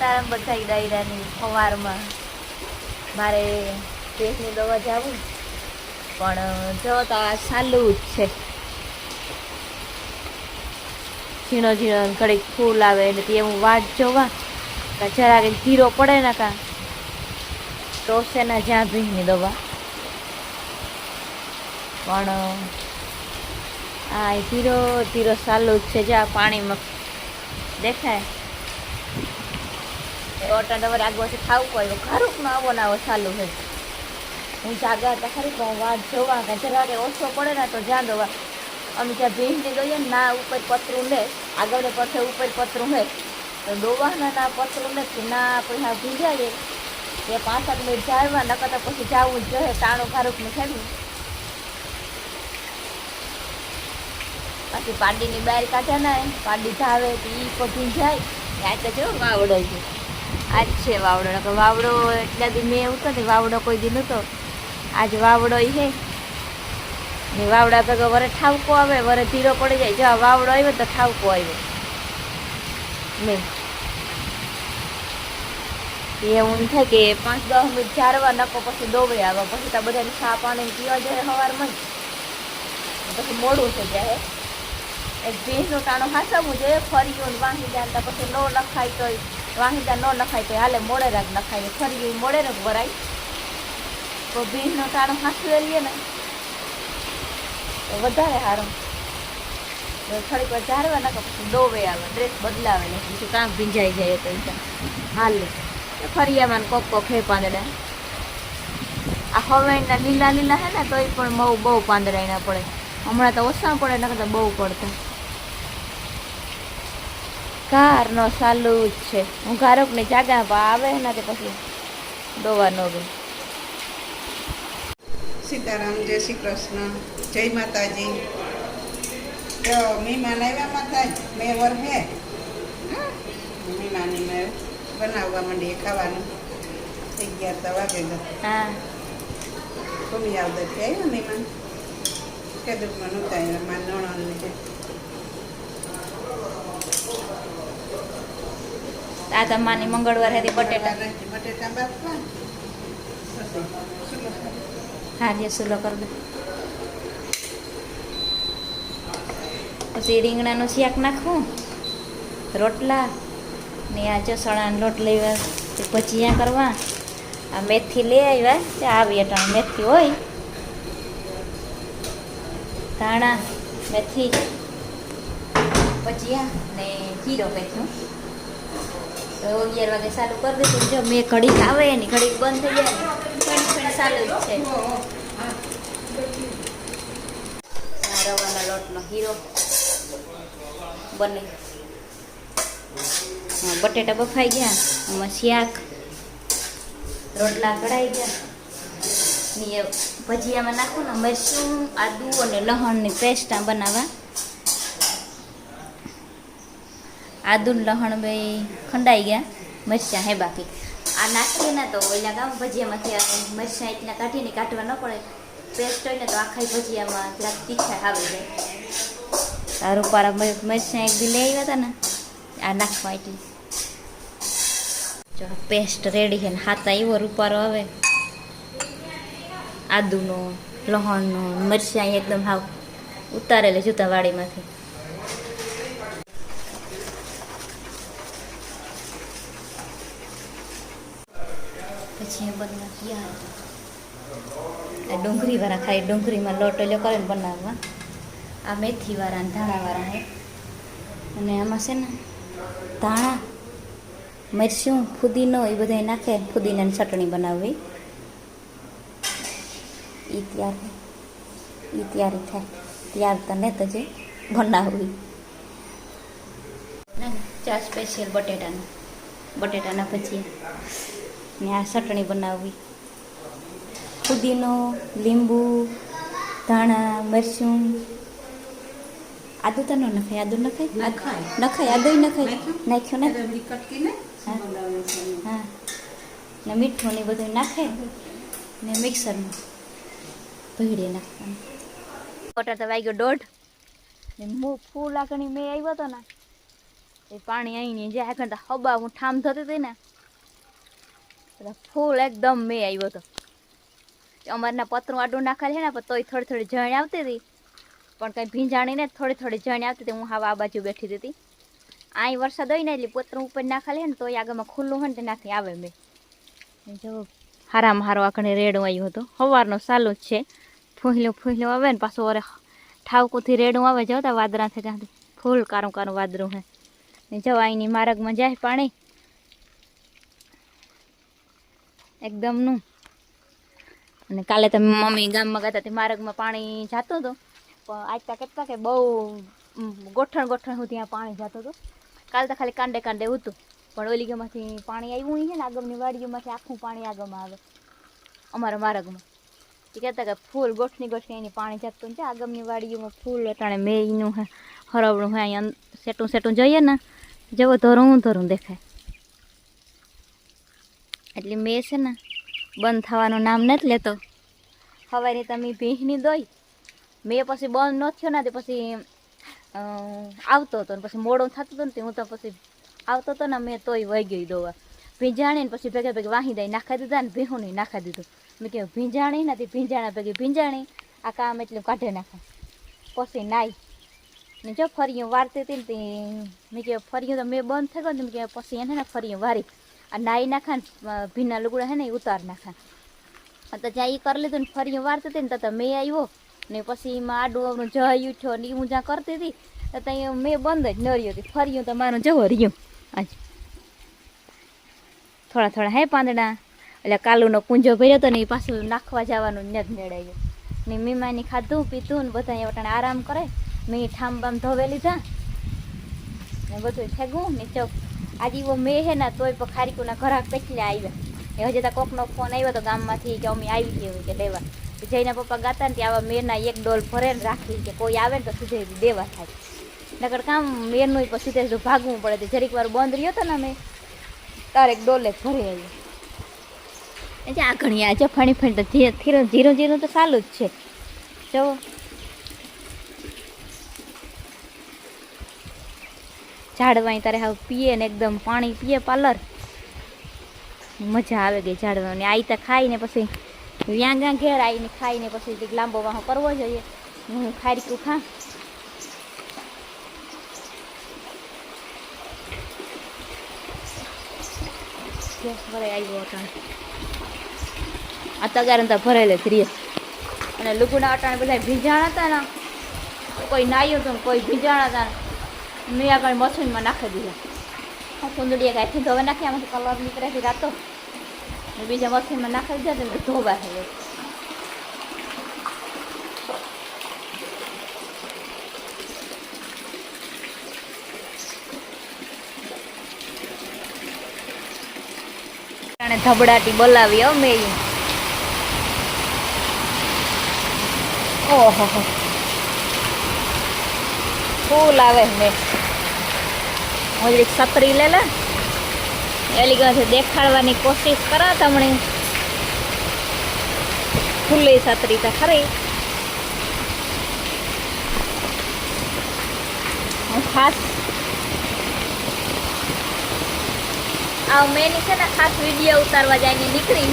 સીતારામ બધા ડાયરાની સવારમાં મારે પેટની દવા જાવું. પણ, જો તો આ સાલું જ છે. ઝીણો ઝીણો ઘડીક ફૂલ આવે એટલે તે હું વાટ જોવા. જરાક ધીરો પડે ને કાં તો છે ને જ્યાં ભીની દવા. પણ, આ ધીરો ધીરો સાલું જ છે. જ્યાં પાણીમાં દેખાય. એ ઓટા આગળ આગળ ખાવું પડ્યું ખરું ન આવો ને આવો ચાલુ છે. હું જાગા હતા ખરી, પણ વાત જોવા કે જરાકે ઓછો પડે ને તો જ્યાં દવા અમે જ્યાં ભીંડી દઈએ ને ના ઉપર પતરું લે. આગળ પછી ઉપર પતરું હે. તો દોવાના ના પતરું નથી ના, કોઈ હા ભીંજાઈએ એ પાંચ સાત મિનિટ જાળવા નકર તો પછી જવું જ જોઈએ, તાણું ખારુકનું ખેડવું પછી પાડીની બહાર કાઢ્યા ને, પાડી ધાવે તો એ પણ ભીંજાય. ત્યાં તો જો વાવડો છે. આજ છે વાવડો. કે વાવડો એટલા દી મેં એવું નથી વાવડો કોઈ દી નહોતો આજ વાવડો હે. ને વાવડા ભેગો વરે ઠાવકો આવે, વરે ધીરો પડી જાય. જો વાવડો આવ્યો તો ઠાવકો આવ્યો. મેં. એવું થાય કે પાંચ દસ મિનિટ ચારવા નકો પછી દોવે આવે. પછી તો બધાને ચા પાણી પીવા જાય સવારમાં પછી મોડું થઈ જાય એક ભેંસનું ટાણું હાસવું જોઈએ, ફરી ગયું ને તો પછી નો લખાય તો વાહિદા ન નખાય તો હાલે મોડે રાગ નખાય. ફરી મોડે રાગ ભરાય. તો ભેંસનું ટાણું હાસવે લઈએ ને. તો વધારે સારું તો થોડીક વાર ઝારવા નાખો, પછી ડોવે આવે, ડ્રેસ બદલાવે ને પછી કામ ભીંજાઈ જાય તો હાલે. ફરિયામાં કોક કોક હે પાંદડા. આ હવાઈના લીલા લીલા હે ને તોય પણ બહુ બહુ પાંદડા એના પડે. હમણાં તો ઓછા પડે એના કરતાં બહુ પડતા. કારનો ચાલુ જ છે. હું ગારોક ને જાગા આવે ને તે પછી દોવા નો ગઈ સીતારામ જય શ્રી કૃષ્ણ જય માતાજી. તો મહેમાન આવ્યા માતા મેં વર હે? મહેમાની મેં બનાવવા માંડીએ ખાવાનું. અગિયાર તો વાગે હા. કોમી આવતા છે મહેમાન? કેદુકમાં નહોતા મારા નણંદ આ તમારી મંગળવાર હતી બટેટા. હા સુલો કર દો. પછી રીંગણાનું શાક નાખવું રોટલા, ને આ ચસણાનો લોટ લેવા ભજીયા કરવા. આ મેથી લઈ આવ્યા, તે આવી અટાણ મેથી હોય. ધાણા, મેથી, ભજીયા ને જીરો મેથીનું. તો વાગે ચાલુ કરી દીધું જો મેં ઘડીક આવે ને ઘડીક બંધ થઈ જાય ફેણ ફેણ ચાલુ રવાના લોટનો હીરો બને. બટેટા બફાઈ ગયા, આમાં શાક, રોટલા કઢાઈ ગયા. ભજીયામાં નાખું ને મરસું આદુ અને લસણની પેસ્ટ બનાવવા. આદુ ને લસણ બે ખંડાઈ ગયા, મરચાં હે બાકી. આ નાખીએ ને તો ઓલા ગામ ભજીયામાંથી મરચાં એટલા કાઢીને કાઢવા ન પડે. પેસ્ટ હોય ને તો આખા ભજીયામાં જરાક તીખા આવી જાય આ રૂપારા મ- મરચાં એક દી લઈ આવ્યા હતા ને, આ નાખવા એટલી જો પેસ્ટ રેડી છે ને હાથા એવો રૂપારો આવે આદુનો, લહણનો, મરચાં એકદમ હાવ ઉતારેલે જૂતા વાડીમાંથી. પછી એ બધા ગયા આ ડુંગળીવાળા ખાલી ડુંગળીમાં લોટ ઓલો કરે બનાવવા. આ મેથીવાળા અને ધાણાવાળા હે. અને આમાં છે ને ધાણા, મરચું, ફુદીનો એ બધા નાખે ફુદીનાની ચટણી બનાવવી. એ તૈયાર એ તૈયારી થાય. ત્યાર તને તો જે બનાવવી. ચા સ્પેશિયલ બટેટાનું. બટેટાના ભજીયા. ને આ ચટણી બનાવવી. ફુદીનો લીંબુ ધાણા મરચું. આદુ તો ન નખાય આદુ નખાય? નખાય. નખાય આદુ નખાય? નાખ્યું? ને? હા. હા. ને મીઠું ને બધું નાખાય ને મિક્સરમાં ભીડે નાખવાનું. કોટર તો વાગ્યો દોઢ. ને મુ ફૂલ આકણી મેં આવ્યો હતો ને એ પાણી આવીને જ્યાં આગળ હબા હું ઠામ થતી હતી ને ફૂલ એકદમ મેં આવ્યો હતો. અમારના પતરું આડું નાખેલ છે ને, પણ તોય થોડી થોડી જણ આવતી હતી. પણ કંઈ ભીંજાણીને થોડી થોડી જણ આવતી હતી, હું હાવા આ બાજુ બેઠી હતી. અહીં વરસાદ હોય ને, એટલે પતરું ઉપર નાખેલ છે ને, તોય આગળમાં ખુલ્લું હોય ને, તેનાથી આવે મેં. જો, હારામાં હારો આખણે રેડું આવ્યું હતું. સવારનો ચાલુ જ છે. ફૂહલું ફૂહલું આવે ને, પાછું અરે ઠાવકુથી રેડું આવે જતા વાદળાથી ત્યાંથી. ફૂલ કારું કારું વાદળું હે. જવા અહીંની માર્ગમાં જાય પાણી. એકદમનું. અને કાલે તો મમ્મી ગામમાં ગયા હતા માર્ગમાં પાણી જતું હતું. પણ આજ તો કેટલા કે બહુ ગોઠણ ગોઠણ હું ત્યાં પાણી જતું હતું. કાલે તો ખાલી કાંડે કાંડે હતું પણ ઓલી ગામમાંથી પાણી આવ્યું છે ને આગમની વાડીઓમાંથી આખું પાણી આગમાં આવે. અમારા માર્ગમાં. એ કહેતા કે ફૂલ ગોઠણી ગોઠણી એની પાણી જતું છે. આગમની વાડીઓમાં ફૂલ અટાણે મેયનું હે હરવડું હે, અહીંયા સેટું સેટું જોઈએ ને, જેવો ધરું ધરું દેખાય. એટલે મેં છે ને બંધ થવાનું નામ નથી લેતો. હવારની તમે ભીંહની દોઈ, મેં પછી બંધ ન થયો ને તે પછી આવતો હતો ને પછી મોડો થતું હતો ને તે હું તો પછી આવતો હતો ને મેં તોય વહી ગઈ દોવા. ભીંજાણી ને પછી ભેગા ભેગા વાહી દઈ નાખી દીધા ને ભીહું નહીં નાખી દીધું. મેં કહ્યું ભીંજાણી ને ભીંજાણા ભેગી ભીંજાણી, આ કામ એટલે કાઢી નાખે. પછી નાઈ. ને જો ફરિયું વારતી હતી ને તે, મેં કહ્યું ફરિયું તો મેં બંધ થઈ ગયો ને મેં કહ્યું પછી એને ફરી વારી. આ નાઈ નાખા ને ભીના લુગડા હે ને એ ઉતાર નાખા તો જ્યાં એ કરી લીધું ને ફરી વારતી હતી ને તો મેં આવ્યો ને પછી એમાં આડું જઈ ઉઠ્યો ને એ હું જ્યાં કરતી હતી તો ત્યાં મેં બંધ જ ન રહ્યો હતી. ફર્યું તો મારું જવો રહ્યું. આજ. થોડા થોડા હે પાંદડા. એટલે કાલુનો પૂંજો ભર્યો હતો ને એ પાછું નાખવા જવાનું જ મેળાયું. ને મીમાની ખાધું, પીધું ને બધા વટાણે આરામ કરે. મેં ઠામ બામ ધોવે લીધા. ને બધું ઠેગું ને ચોક આજે એવો મેં હે ને તોય પણ ખારીકુના ઘરાક કેટલા આવ્યા. એ હજી તો કોકનો ફોન આવ્યો તો ગામમાંથી કે અમે આવી ગયો કે લેવા જઈને પપ્પા ગાતા ને ત્યાં આવા મેરના એક ડોલ ભરે ને રાખી કે કોઈ આવે ને તો સુધી દેવા થાય. નકર કામ મેરનું પછી સીધે ભાગવું પડે તો જરીક વાર બંધ રહ્યો હતો ને અમે. તારે એક ડોલે ભરી આવી એટલે આ ઘણી આજે ફણી ફણી તો ધીરે ધીરું ધીરું તો સારું જ છે. જો ઝાડવાઈ તારે હાવ પીએ ને એકદમ પાણી પીએ પાર્લર. મજા આવે ગઈ ઝાડવાની. આઈ તો ખાઈને પછી વ્યાંગા વ્યાં ઘેર આવીને ખાઈને પછી લાંબો વાહો કરવો જોઈએ. હું ખારીકું ખા ભરાઈ આવ્યો અટાણ? આ તગાર તો ભરેલે જ રહીએ અને લુગુના અટાણે બધા ભીંજાણા હતા ને. કોઈ નાયું હતું કોઈ ભીંજાણા હતા મેં આગળ મશીનમાં નાખી દીધા કુંદડીએ કાંઈ ધોવા નાખી આમાંથી કલર નીકળે છે રાતો બીજા મશીનમાં નાખી દીધા તો ધોવા છે અને ધબડાટી બોલાવી હો મેં. ઓહો ફૂલ આવે મેં. હું છત્રી લે લે. એલી ગયો દેખાડવાની કોશિશ કરો તમને. ખુલ્લી છત્રી તો ખરી. હું ખાસ આ મેં છે ને ખાસ વીડિયો ઉતારવા જઈને નીકળી.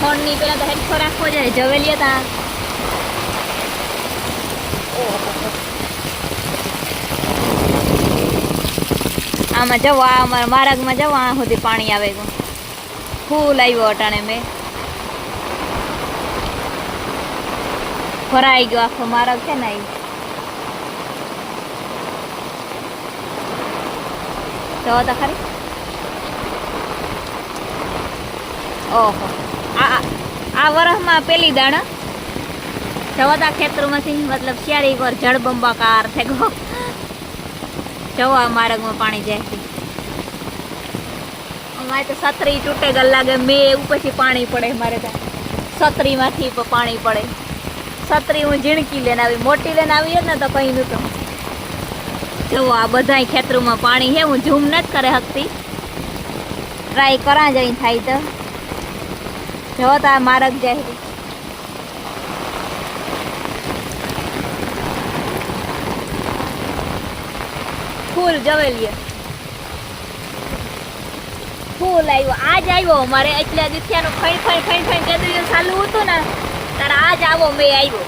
ફોનની પેલા તો હેડફોન રાખવો જોઈએ, જવેલી હતા. આમાં જવા, અમારા માર્ગમાં જવા સુધી પાણી આવે ગયું ફૂલ આવ્યો અટાણે મેં. ભરાઈ ગયો આખો માર્ગ છે ને જવો તો ખરી. ઓહો. આ, આ- વરસમાં પેલી દાણા? જવાતા ખેતરમાંથી, મતલબ શિયાળી પર જળબંબાકાર થેગો. જવા માર્ગમાં પાણી જાય છે. અમારે તો સતરી તૂટે ગલ લાગે, મેં ઉપરથી પાણી પડે મારે ત્યાં. સતરીમાંથી પણ પડે. સતરી હું ઝીણકી લઈને આવી, મોટી લઈને આવી ને તો કઈ નહોતું. જુઓ આ બધાય ખેતરોમાં પાણી છે, હું ઝૂમ નથી કરે શકતી ટ્રાય કરા જઈને થાય તો. જવો તો આ માર્ગ જાય ફૂલ જવેલીએ. ફૂલ આવ્યો. આજ આવ્યો મારે એટલે દિથિયાનું ફાઈન ફાઈન ફાઈન ફાઈન કેદું ચાલુ હતું ને, ત્યારે આજ આવો મેં આવ્યો.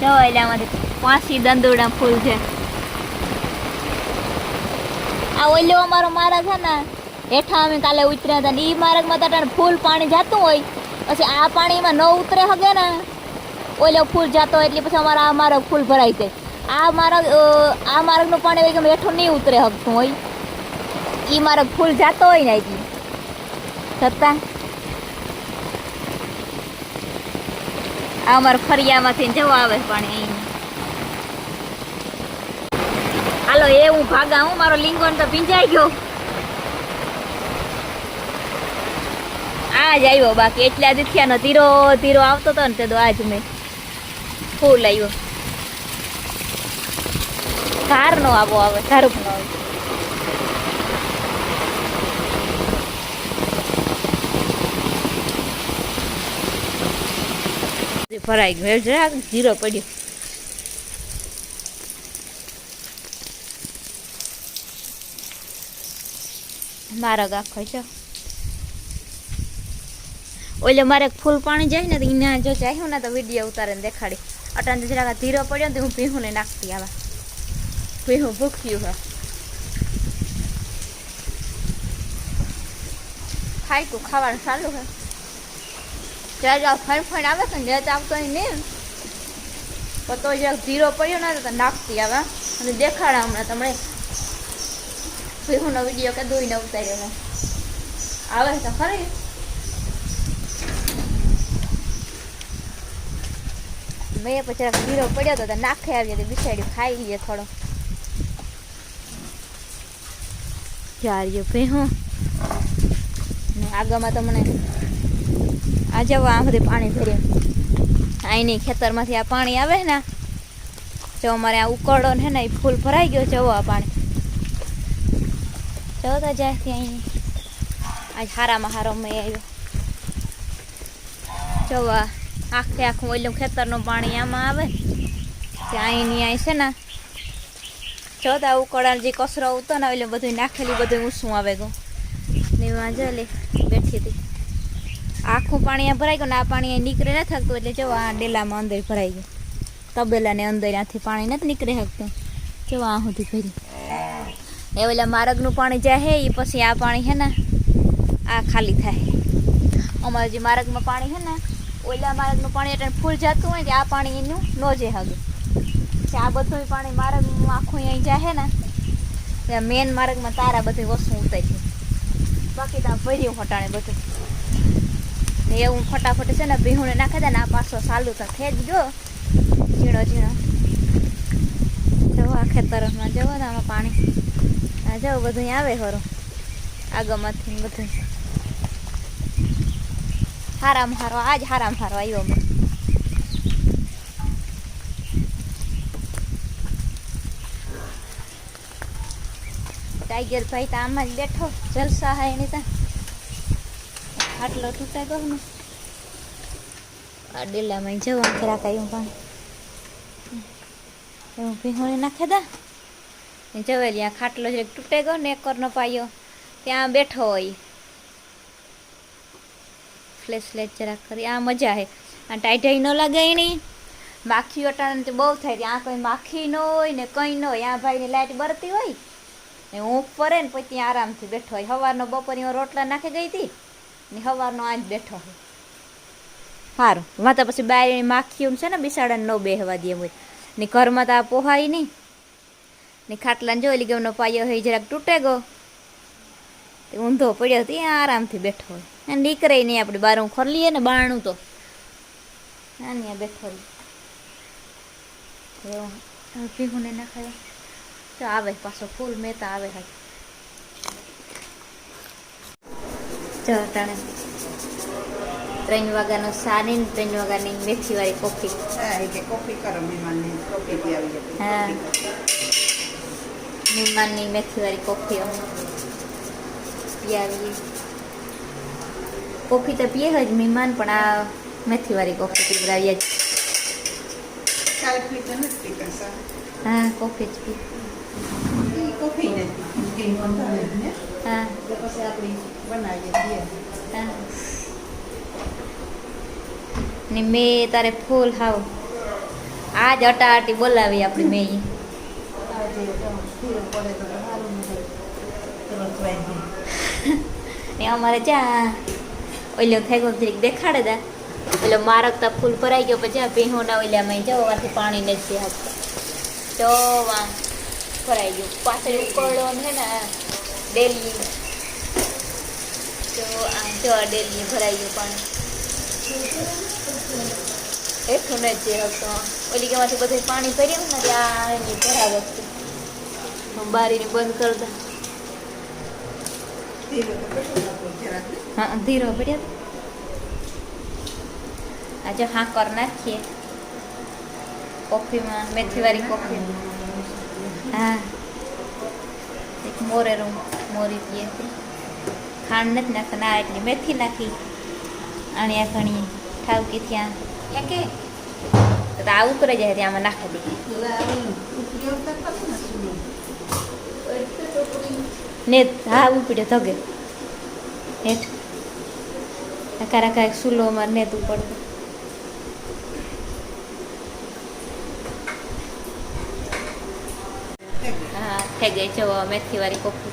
જો એટલે આમાંથી. પાંચી દંદોડા ફૂલ છે. આ ઓલ્યો અમારો મારા છે ને, હેઠા અમે કાલે ઉતર્યા હતા ને એ માર્ગમાં તો ફૂલ પાણી જતું હોય. પછી આ પાણીમાં ન ઉતરે હગે ને ઓલો ફૂલ જતો એટલે પછી અમારા આ માર્ગ ફૂલ ભરાઈ જાય. આ માર્ગ આ માર્ગનું પાણી એકદમ હેઠું નહીં ઉતરે શકતું હોય. એ માર્ગ ફૂલ જતો હોય ને હજી છતાં. આ અમારા ફરિયામાંથી જવા આવે પાણી હાલો, એ હું ભાગા હું, મારો લિંગોન તો ભીંજાઈ ગયો. આ જ આવ્યો બાકી, એટલે થયા ધીરો ધીરો આવતો હતો ને તે તો આજ મેં. ફૂલ આવ્યો. ધાર નો આવો આવે ધારુક નો આવે. ભરાઈ ગયો જરાક જીરો પડ્યો. મારો આખો છે. ઓલે મારે ફૂલ પાણી જાય ને તો એને જો ચાહ્યું ને તો વીડિયો ઉતારીને દેખાડી. અટાણ જરાક ધીરો પડ્યો ને તો હું ભીહું ને નાખતી આવા. ભીહું ભૂખ્યું હા. ખાઈ તું, ખાવાનું સારું હે. જ્યારે જ્યાં ફણ ફણ આવે છે ને જ્યાં આવતો હોય ને પણ તો જરાક ધીરો પડ્યો ને, તો નાખતી આવે. અને દેખાડા હમણાં તમને. ભીહુંનો વીડિયો કે દોઈને ઉતાર્યો આવે તો ખરી. મેં પછી જરાક પડ્યો હતો તો નાખે આવી તો બિસાડ્યું ખાઈ લઈએ થોડો. ચાર્યો ભેહું આગળમાં તો મને આ જવા આ બધે પાણી ભર્યું અહીંની ખેતરમાંથી આ પાણી આવે ને જો અમારે આ ઉકળો ને ને એ ફૂલ ભરાઈ ગયો જવો આ પાણી. જવો તો જાય ત્યાં આજ હારામાં હારો મેં આવ્યો. જવા આખે આખું ઓલું ખેતરનું પાણી આમાં આવે. ત્યાં અહીંની અહીં છે ને જોતા ઉકળા જે કચરો ઉતો ને એટલે બધું નાખેલું, બધું ઊંસું આવે ગયું ને એમાં લે, બેઠી હતી. આખું પાણી આ ભરાઈ ગયું ને, આ પાણી અહીં નીકળે ન થતું એટલે જો આ ડેલામાં અંદર ભરાઈ ગયું. તબેલાને અંદર ત્યાંથી પાણી નથી નીકળી શકતું. જો આ સુધી ભરી એ ઓલા માર્ગનું પાણી જાય હે એ પછી આ પાણી હે ને, આ ખાલી થાય. અમારે જે માર્ગમાં પાણી હે ને ઓલા માર્ગનું પાણી એટલે ફૂલ જતું હોય ને આ પાણી એનું ન જે હગે. આ બધું પાણી માર્ગનું આખું અહીં જાય ને, ત્યાં મેન માર્ગમાં તારા બધી વસ્તુ ઉતારી બાકી તો ભર્યું ફટાણે બધું. ને એવું ફટાફટ છે ને ભીહુંને નાખે દે ને આ પાછો સાલું તો ખેંચ જો ઝીણો ઝીણો. જવો આ ખેતરમાં જવો ને આમાં પાણી. આ જવો બધું આવે ખરું આગળમાંથી બધું હારામાં હારો આજ હારામ હારો આવ્યો અમે ટાઈગર ભાઈ તો આમાં જ બેઠો, જલસા હા એની ત્યાં આટલો તૂટે ગયો ને. આ ડેલામાં જવા ખરા કાયું પણ. એવું ભીહોણી નાખે દા. જવેલી ખાટલો છે તૂટે ગયો ને એકરનો પાયો. ત્યાં બેઠો હોય. ફ્લેશ લાઈટ જરાક કરી. આ મજા હે. આ ટાઈટાઈ ન લાગે એની. માખી અટાણે બહુ થાય ત્યાં કોઈ માખી ન હોય ને કંઈ ન હોય. આ ભાઈની લાઇટ બરતી હોય ને ઊંઘ પડે ને પછી આરામથી બેઠો હોય. સવારનો બપોરની રોટલા નાખી ગઈ હતી ને સવારનો આજ બેઠો હોય. સારું વાત તો પછી બાય માખી છે ને બિસાડાને ન બેહવા દે હોય. ને ઘરમાં તો આ પોહાય નહીં. ને ખાટલાને જોઈ લીધો ગયો પાયો હોય જરાક તૂટે ગયો. ઊંધો પડ્યો ત્યાં આરામથી બેઠો હોય. અને નીકળે નહીં આપણે બાર હું ખોલીએ ને બારણું તો. ત્યાં બેઠો હોય ના ખાય નાખાય. તો આવે પાછો ફૂલ મેતા આવે હા જો ટાણે ત્રણ વાગ્યાનો સાની ને ત્રણ વાગ્યાની મેથી વાળી કોફી કોફી કરો મહેમાનને કોફી જતી હા. મહેમાનની મેથી વાળી કોફી અમે પીઆવીએ. કોફી તો પીએ જ મહેમાન પણ આ મેથી વાળી કોફી પીવડાવીએ જ. ચાય પી તો નથી પીતા સા? હા કોફી જ પી ઈ કોફી નથી કે મંધાવે જ ને? હા. એટલે પછી આપણી બનાવીએ દઈએ હા. ને મેં તારે ફૂલ હાવ આજ અટાટી બોલાવી આપણી મેં આજે તો ધીરે પડે તો સારું ન હોય તરત વાગી ને અમારે ત્યાં ઓલો થઈ ગયો જરીક દેખાડે દા. ઓલો મારકતા ફૂલ ભરાઈ ગયો, પછી આ ભીહોના જાઓ વાથી પાણી નથી આપતા તો વાં ભરાઈ ગયું. પાછળ ઉકળો છે ને ડેલી. તો આ જો ડેલી ભરાઈ ગયું પાણી. એટલું નથી હતો. ઓલી કેમાંથી બધું પાણી ભર્યું ને ત્યાં એની ભરાવ હતું બારીને બંધ કરતા હા ધીરો પડ્યા આજે હા કર નાખીએ. કોફીમાં મેથીવાળી કોફી. હા. એક મોરેરું મોરી પીએ છે. ખાંડ નથી નાખતા ના એટલી મેથી નાખી. આ ઘણી ઠાવકી ત્યાં ત્યાં. કે તો આ ઉતરે જાય ત્યાં આમાં નાખી દઈએ. ને હા ઉપડ્યો ધગે. હેઠ. આખા આખા એક સુલોમાં નેત ઉપડતો હા, થઈ ગઈ જો મેથી વાળી કોફી.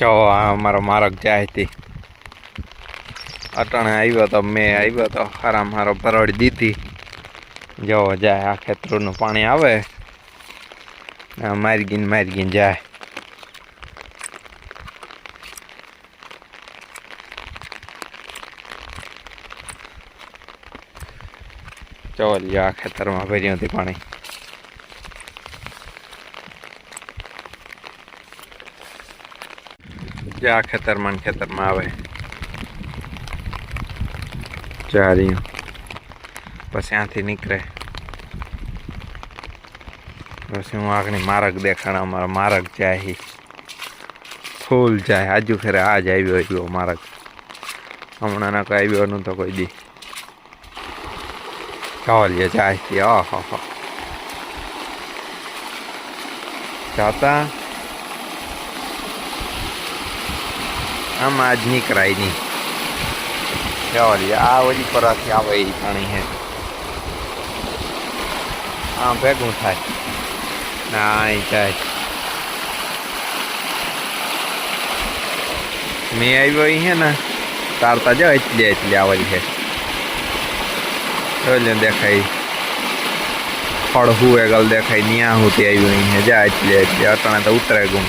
જો અમારો જાય હતી. અટાણે આવ્યો તો, મેં આવ્યો તો હારામ હારો ભરડી દીધી. જો, જાય, આ ખેતરોનું પાણી આવે. મારગીન મારગીન મારી ગીને મારી ગીને જાય ચોલ આ ખેતરમાં ભર્યું હતી પાણી. જે, આ ખેતરમાં ખેતરમાં આવે. ચાર્યું પછી ત્યાંથી નીકળે. પછી હું આગળ મારક દેખાણ અમારો મારક જાય. ફૂલ જાય, આજુ ફેરે આજ આવ્યો આવ્યો મારક હમણાં ના આવ્યો તો કોઈ દી. ચાલીએ જાય છે ઓહો હો જાતા આમ આજ નીકળાય નહીં ચાલીએ આ વળી પરાથી આવે એ પાણી હે. આમ ભેગું થાય. ના geil. મેં આવ્યો અહીં હે ને તારતા જાવ એટલે એટલે આવેલી છે એટલે દેખાય ફળ હું એગલ દેખાય ન્યા હું તે આવ્યું અહીં હે જા એટલે એટલે અટાણે તો ઉતરે ગુમ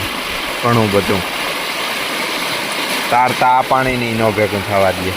ઘણું બધું. તારતા આ પાણી નહીં ન ભેગું થવા દે